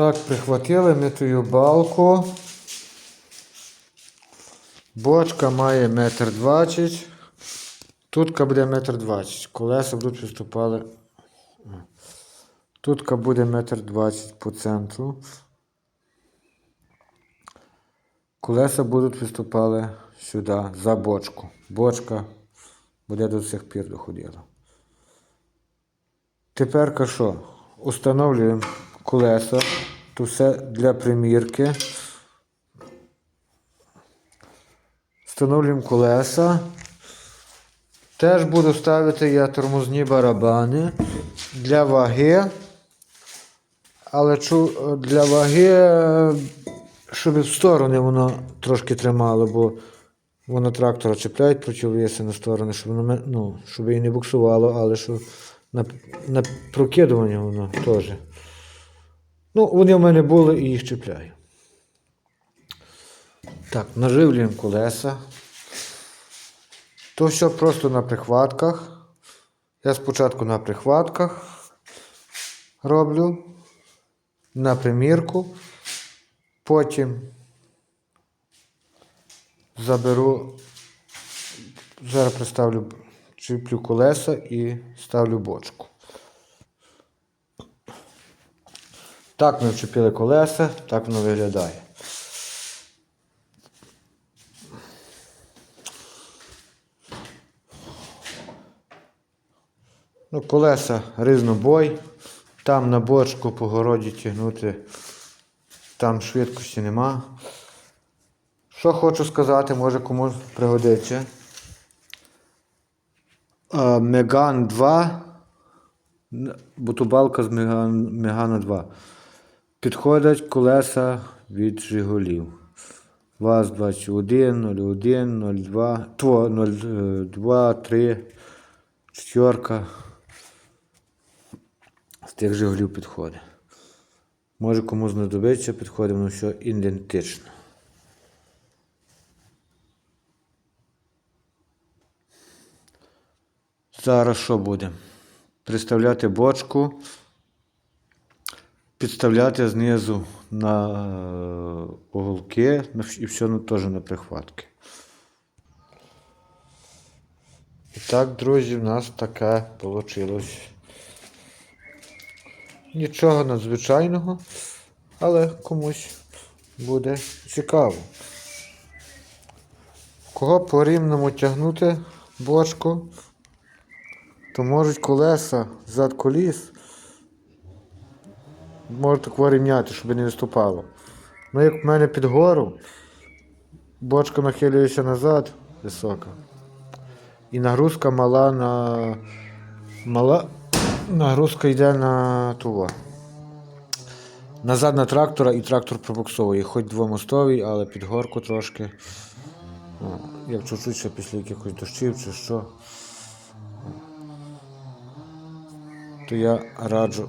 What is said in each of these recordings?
Так, прихватили ми тую балку. Бочка має метр двадцять. Тутка буде метр двадцять. Колеса будуть виступали. Тутка буде метр двадцять по центру. Колеса будуть виступали сюди, за бочку. Бочка буде до сих пір доходила. Тепер що? Установлюємо колеса. Тут все для примірки. Встановлюємо колеса. Теж буду ставити я тормозні барабани для ваги. Але для ваги, щоб в сторони воно трошки тримало, бо воно трактора чіпляють проти веси на сторони, щоб воно ну, щоб її не буксувало, але що на, на прокидування воно теж. Ну, вони в мене були і їх чіпляю. Так, наживлюємо колеса. То все просто на прихватках. Я спочатку на прихватках роблю на примірку, потім заберу, зараз приставлю, чіплю колеса і ставлю бочку. Так ми вчепили колеса, так воно виглядає. Ну, колеса різнобой. Там на бочку по городі тягнути, там швидкості нема. Що хочу сказати, може комусь пригодиться. Меган 2, бутубалка з Мегана 2. Підходять колеса від Жигулів. ВАЗ 21, 01, 02, тво, 02, 3, четверка. З тих Жигулів підходить. Може кому знадобиться, підходить, воно все ідентично. Зараз що буде? Приставляти бочку, підставляти знизу на е, уголки і все теж на прихватки. І так, друзі, в нас таке вийшло. Нічого надзвичайного, але комусь буде цікаво. Кого по рівному тягнути бочку, то можуть колеса зад коліс. Можуть тако рівняти, щоб не виступало. Ну, як в мене під гору, бочка нахилюється назад висока. І нагрузка мала на. Мала нагрузка йде на того. Назад на трактора і трактор пробуксовує. Хоч двомостовий, але під горку трошки. О, Як чуть-чуть після якихось дощів чи що. То я раджу.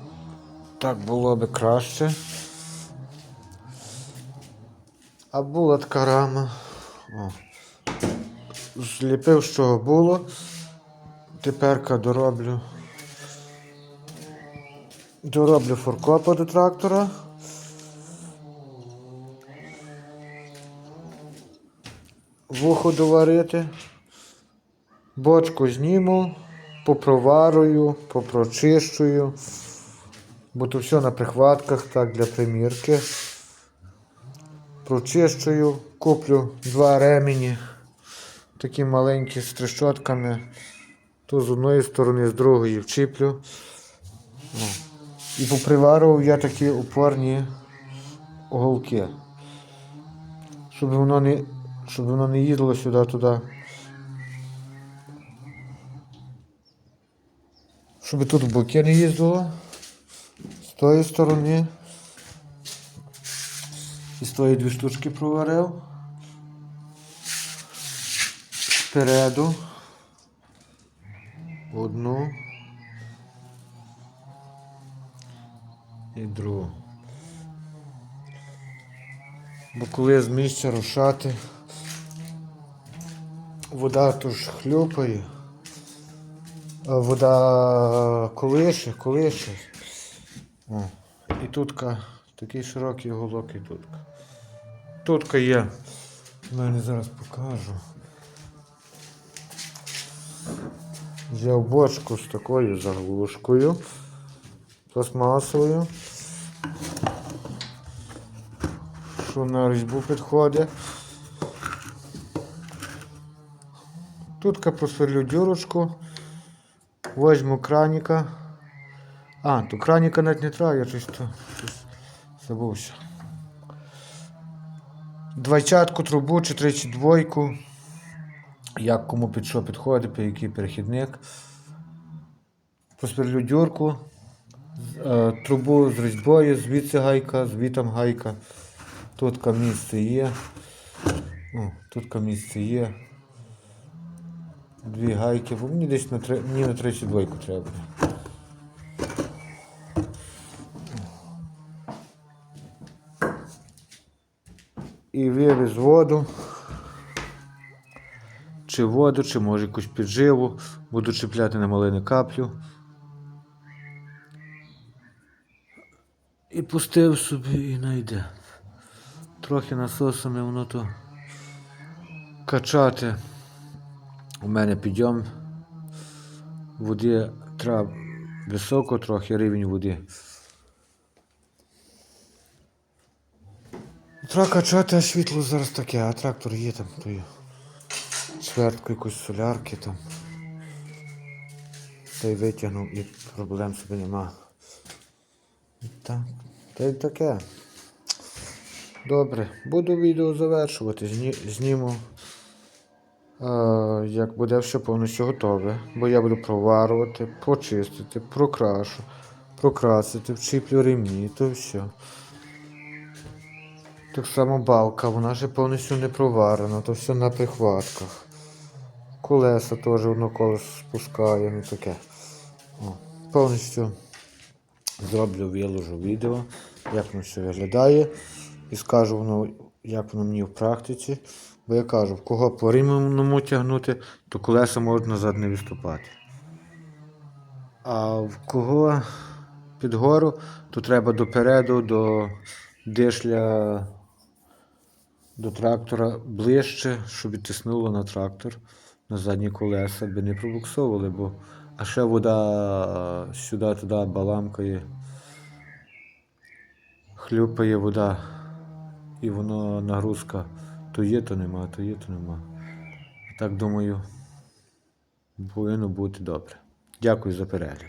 Так було би краще. А була така рама. О. Зліпив, чого було. Теперка дороблю. Дороблю форкопа до трактора. Вухо доварити. Бочку зніму, попроварую, попрочищую. Бо то все на прихватках, так, для примірки. Прочищую, куплю два ремені, такі маленькі з трещотками. То з одної сторони, з другої вчіплю. О. І поприварував я такі опорні уголки. Щоб воно не, щоб воно не їздило сюди-туди. Щоб тут в боки не їздило. Тої сторони. І з тої дві штучки проварив. Спереду. Одну. І другу. Бо коли з місця рушати, вода тож хлюпає, вода колише, колише. О. І тут Такий широкий уголок і тутка. Тутка є. Мене зараз покажу. Взяв бочку з такою заглушкою пластмасовою. Що на різьбу підходить. Тут просверлю дюрочку. Возьму краніка. А, то краніка навіть не треба, я щось то щось забувся. Двойчатку трубу чи тричі двойку. Як кому під що підходить, під який перехідник. Просверлю дюрку. Е, трубу з різьбою, звідси гайка, звітом гайка. Тут місце є. О, тут місце є. Дві гайки, бо мені десь на три, мені на 32 треба. І воду. Чи воду, чи може якусь підживу. Буду чіпляти на малини каплю. І пустив собі і найде. Трохи насосами воно то качати. У мене підйом води треба високо трохи рівень води. Треба качати, а світло зараз таке, а трактор є там тою. Свертку якусь солярки там. Та й витягнув і проблем собі нема. Так, та й таке. Добре, буду відео завершувати. Зні- Зніму. Е, як буде все повністю готове, бо я буду проварувати, почистити, прокрашу, прокрасити, вчіплю ремні, то все. Так само балка, вона ще повністю не проварена, то все на прихватках. Колеса теж одно колесо спускає, ну таке. О, повністю зроблю, виложу відео, як воно все виглядає. І скажу воно, як воно мені в практиці. Бо я кажу, в кого по рівному тягнути, то колеса можуть назад не виступати. А в кого під гору, то треба допереду, до дишля до трактора ближче, щоб відтиснуло на трактор на задні колеса, аби не пробуксовували, бо а ще вода сюди-туди баламкає, хлюпає вода, і воно нагрузка то є, то нема, то є, то нема. Так думаю, повинно бути добре. Дякую за перегляд.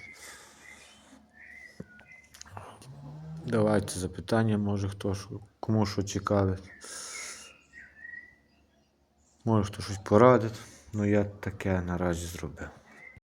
Давайте запитання, може хто кому що цікавить. Може хто щось порадить, але я таке наразі зробив.